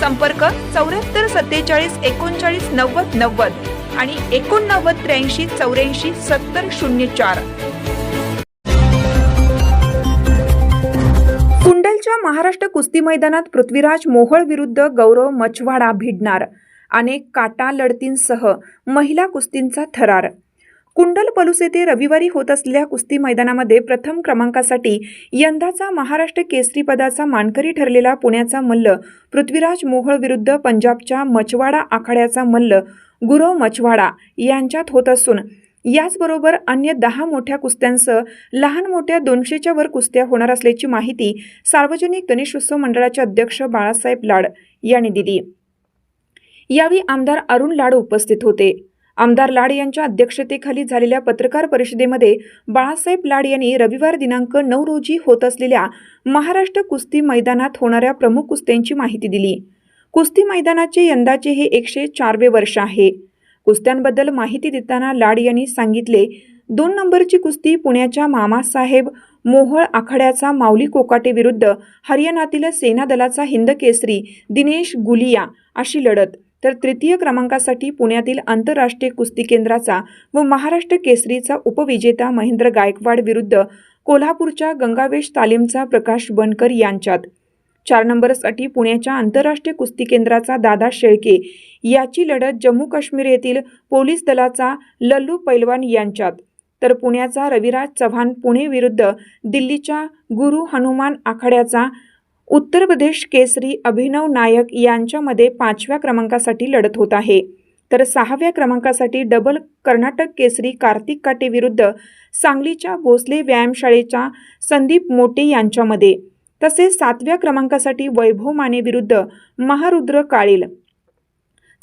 संपर्क चौऱ्याहत्तर सत्तेचाळीस एकोणचाळीस नव्वद नव्वद आणि एकोणनव्वद त्र्याऐंशी चौऱ्याऐंशी सत्तर शून्य चार. कुंडलच्या महाराष्ट्र कुस्ती मैदानात पृथ्वीराज मोहोळ विरुद्ध गौरव मछवाडा भिडणार. अनेक काटा लढतींसह महिला कुस्तींचा थरार. कुंडल पलूस येथे रविवारी होत असलेल्या कुस्ती मैदानामध्ये प्रथम क्रमांकासाठी यंदाचा महाराष्ट्र केसरी पदाचा मानकरी ठरलेला पुण्याचा मल्ल पृथ्वीराज मोहोळ विरुद्ध पंजाबच्या मछवाडा आखाड्याचा मल्ल गुरव मछवाडा यांच्यात होत असून याचबरोबर अन्य दहा मोठ्या कुस्त्यांसह लहान मोठ्या दोनशेच्या वर कुस्त्या होणार असल्याची माहिती सार्वजनिक गणेशोत्सव मंडळाचे अध्यक्ष बाळासाहेब लाड यांनी दिली. यावेळी आमदार अरुण लाड उपस्थित होते. आमदार लाड यांच्या अध्यक्षतेखाली झालेल्या पत्रकार परिषदेमध्ये बाळासाहेब लाड यांनी रविवार दिनांक नऊ रोजी होत असलेल्या महाराष्ट्र कुस्ती मैदानात होणाऱ्या प्रमुख कुस्त्यांची माहिती दिली. कुस्ती मैदानाचे यंदाचे हे एकशे चारवे वर्ष आहे. कुस्त्यांबद्दल माहिती देताना लाड यांनी सांगितले दोन नंबरची कुस्ती पुण्याच्या मामासाहेब मोहळ आखाड्याचा माऊली कोकाटे विरुद्ध हरियाणातील सेना दलाचा हिंद केसरी दिनेश गुलिया अशी लढत तर तृतीय क्रमांकासाठी पुण्यातील आंतरराष्ट्रीय कुस्ती केंद्राचा व महाराष्ट्र केसरीचा उपविजेता महेंद्र गायकवाड विरुद्ध कोल्हापूरच्या गंगावेश तालीमचा प्रकाश बनकर यांच्यात. चार नंबरसाठी पुण्याच्या आंतरराष्ट्रीय कुस्ती केंद्राचा दादा शेळके याची लढत जम्मू काश्मीर येथील पोलीस दलाचा लल्लू पैलवान यांच्यात. तर पुण्याचा रविराज चव्हाण पुणे विरुद्ध दिल्लीच्या गुरु हनुमान आखाड्याचा उत्तर प्रदेश केसरी अभिनव नायक यांच्यामध्ये पाचव्या क्रमांकासाठी लढत होत आहे. तर सहाव्या क्रमांकासाठी डबल कर्नाटक केसरी कार्तिक काटे विरुद्ध सांगलीच्या भोसले व्यायामशाळेच्या संदीप मोटे यांच्यामध्ये. तसेच सातव्या क्रमांकासाठी वैभव माने विरुद्ध महारुद्र काळेल.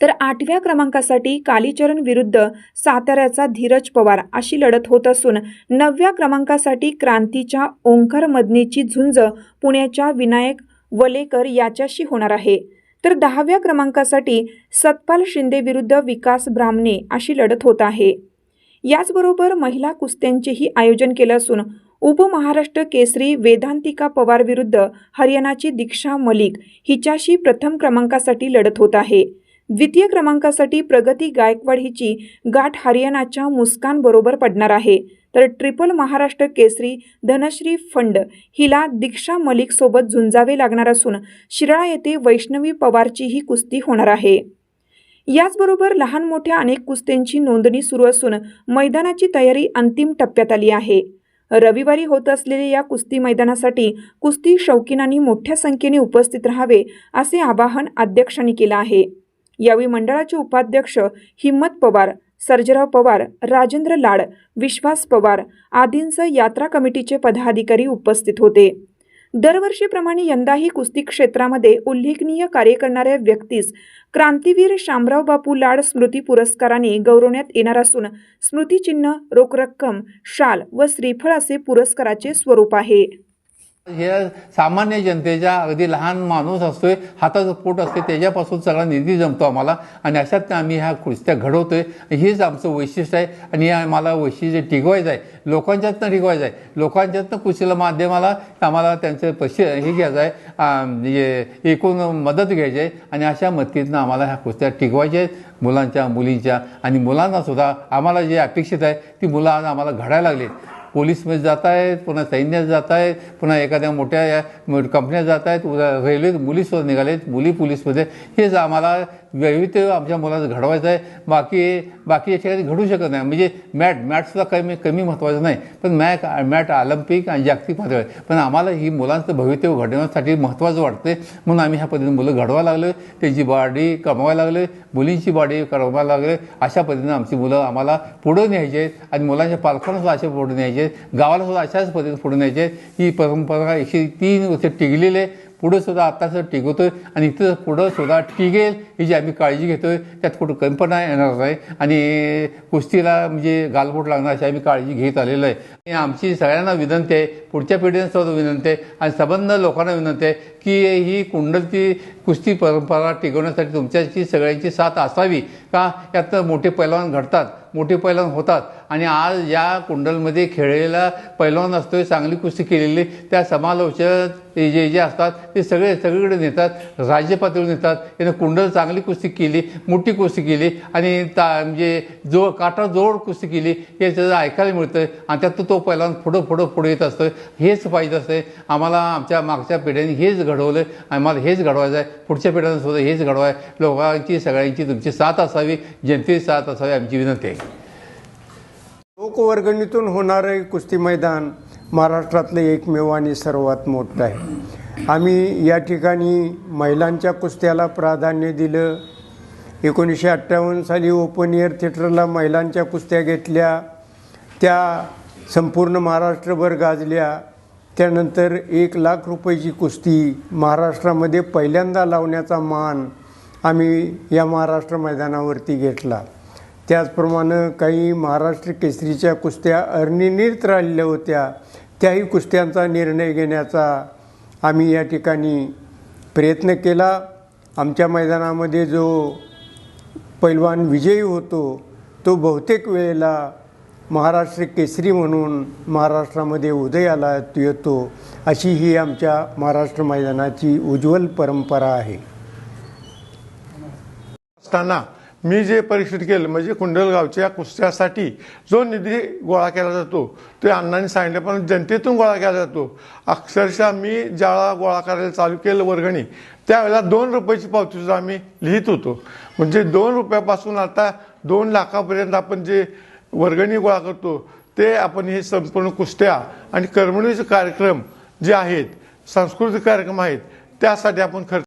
तर आठव्या क्रमांकासाठी कालीचरण विरुद्ध साताऱ्याचा धीरज पवार अशी लढत होत असून नवव्या क्रमांकासाठी क्रांतीच्या ओंकार मदनीची झुंज पुण्याच्या विनायक वलेकर याच्याशी होणार आहे. तर दहाव्या क्रमांकासाठी सतपाल शिंदे विरुद्ध विकास ब्राह्मणे अशी लढत होत आहे. याचबरोबर महिला कुस्त्यांचेही आयोजन केलं असून उपमहाराष्ट्र केसरी वेदांतिका पवार विरुद्ध हरियाणाची दीक्षा मलिक हिच्याशी प्रथम क्रमांकासाठी लढत होत आहे. द्वितीय क्रमांकासाठी प्रगती गायकवाड हिची गाठ हरियाणाच्या मुस्कान बरोबर पडणार आहे. तर ट्रिपल महाराष्ट्र केसरी धनश्री फंड हिला दीक्षा मलिक सोबत झुंजावे लागणार असून शिराळा येथे वैष्णवी पवारची ही कुस्ती होणार आहे. याचबरोबर लहान मोठ्या अनेक कुस्त्यांची नोंदणी सुरू असून मैदानाची तयारी अंतिम टप्प्यात आली आहे. रविवारी होत असलेल्या या कुस्ती मैदानासाठी कुस्ती शौकीनांनी मोठ्या संख्येने उपस्थित राहावे असे आवाहन अध्यक्षांनी केलं आहे. यावेळी मंडळाचे उपाध्यक्ष हिम्मत पवार सर्जराव पवार राजेंद्र लाड विश्वास पवार आदींसह यात्रा कमिटीचे पदाधिकारी उपस्थित होते. दरवर्षीप्रमाणे यंदाही कुस्ती क्षेत्रामध्ये उल्लेखनीय कार्य करणाऱ्या व्यक्तीस क्रांतीवीर शामराव बापू लाड स्मृती पुरस्काराने गौरवण्यात येणार असून स्मृतिचिन्ह रोख रक्कम शाल व श्रीफळ असे पुरस्काराचे स्वरूप आहे. हे सामान्य जनतेच्या अगदी लहान माणूस असतोय हाताचं पोट असते त्याच्यापासून सगळा निधी जमतो आम्हाला. आणि अशात आम्ही ह्या कुस्त्या घडवतोय. हेच आमचं वैशिष्ट्य आहे. आणि हे आम्हाला वैशिष्ट्य टिकवायचं आहे. लोकांच्यातनं टिकवायचं आहे. लोकांच्यातनं कुस्तीला माध्यमाला आम्हाला त्यांचं पैसे हे घ्यायचं आहे. म्हणजे एकूण मदत घ्यायची आहे. आणि अशा मदतीतनं आम्हाला ह्या कुस्त्या टिकवायच्या आहेत. मुलांच्या मुलींच्या. आणि मुलांना सुद्धा आम्हाला जे अपेक्षित आहे ती मुलं आज आम्हाला घडायला लागली. पोलीसमध्ये जात आहेत पुन्हा सैन्यात जात आहेत पुन्हा एखाद्या मोठ्या या कंपन्या जात आहेत उद्या रेल्वेत मुलीसुद्धा निघालेत मुली पोलीसमध्ये. हेच आम्हाला वैविध्य आमच्या मुलाचं घडवायचं आहे. बाकी बाकी ठिकाणी घडू शकत नाही. म्हणजे मॅट मॅटसुद्धा कमी कमी महत्त्वाचं नाही. पण मॅक मॅट ऑलिम्पिक आणि जागतिक पातळीवर. आहे. पण आम्हाला ही मुलांचं भवितव्य घडवण्यासाठी महत्त्वाचं वाटते म्हणून आम्ही ह्या पद्धतीने मुलं घडवायला लागलो त्यांची बॉडी कमवायला लागले मुलींची बॉडी कमवायला लागले अशा पद्धतीने आमची मुलं आम्हाला पुढं न्यायची आहेत. आणि मुलांच्या पालकांनासुद्धा अशा पुढे न्यायचे आहेत. गावालासुद्धा अशाच पद्धतीने पुढे न्यायचे आहेत. ही परंपरा एकशे तीन वर्ष टिकलेली आहे. पुढं सुद्धा आत्ताच टिकवतोय आणि इथं पुढं सुद्धा टिकेल ही जी आम्ही काळजी घेतोय त्यात कुठं कल्पना येणार नाही. आणि कुस्तीला म्हणजे गालबोट लागणार अशी आम्ही काळजी घेत आलेलो आहे. आणि आमची सगळ्यांना विनंती आहे पुढच्या पिढीने सुद्धा विनंती आहे आणि संबंध लोकांना विनंती आहे की ही कुंडलची कुस्ती परंपरा टिकवण्यासाठी तुमच्याची सगळ्यांची साथ असावी का? यात मोठे पैलवान घडतात. मोठे पैलवान होतात. आणि आज या कुंडलमध्ये खेळलेला पैलवान असतोय चांगली कुस्ती केलेली. त्या समालोचक जे जे असतात ते सगळे सगळीकडे नेतात राज्य पातळीवर नेतात. यानं कुंडल चांगली कुस्ती केली मोठी कुस्ती केली. आणि ता म्हणजे जो काटा जोड कुस्ती केली हे त्याचं ऐकायला मिळतं आणि त्यात तो पैलवान पुढं पुढं पुढे येत असतं हेच पाहिजे असते आम्हाला आमच्या मागच्या पिढ्यांनी हेच घडवलं आम्हाला हेच घडवायचं आहे पुढच्या पिढ्यांना सुद्धा हेच घडवाय. लोकांची सगळ्यांची तुमची साथ असावी. जनतेची साथ असावी. आमची विनंती आहे. लोकवर्गणीतून होणारे कुस्ती मैदान महाराष्ट्रातलं एकमेव आणि सर्वात मोठं आहे. आम्ही या ठिकाणी महिलांच्या कुस्त्याला प्राधान्य दिलं. एकोणीसशे अठ्ठावन्न साली ओपन एअर थिएटरला महिलांच्या कुस्त्या घेतल्या. त्या संपूर्ण महाराष्ट्रभर गाजल्या. त्यानंतर एक लाख रुपयाची कुस्ती महाराष्ट्रामध्ये पहिल्यांदा लावण्याचा मान आम्ही या महाराष्ट्र मैदानावरती घेतला. त्याचप्रमाणे काही महाराष्ट्र केसरीच्या कुस्त्या अर्निनीत राहिलेल्या होत्या. त्याही कुस्त्यांचा निर्णय घेण्याचा आम्ही या ठिकाणी प्रयत्न केला. आमच्या मैदानामध्ये जो पैलवान विजयी होतो तो बहुतेक वेळेला महाराष्ट्र केसरी म्हणून महाराष्ट्रामध्ये उदयाला येतो अशी ही आमच्या महाराष्ट्र मैदानाची उज्ज्वल परंपरा आहे. असताना मी जे परीक्षित केलं म्हणजे कुंडलगावच्या कुस्त्यासाठी जो निधी गोळा केला जातो ते अण्णांनी सांगितलं पण जनतेतून गोळा केला जातो. अक्षरशः मी ज्याला गोळा करायला चालू केलं वर्गणी त्यावेळेला दोन रुपयाची पावतीसुद्धा आम्ही लिहित होतो. म्हणजे दोन रुपयापासून आता दोन लाखापर्यंत आपण जे वर्गणी गोळा करतो ते आपण हे संपूर्ण कुस्त्या आणि करमणुकीचे कार्यक्रम जे आहेत सांस्कृतिक कार्यक्रम आहेत त्यासाठी आपण खर्च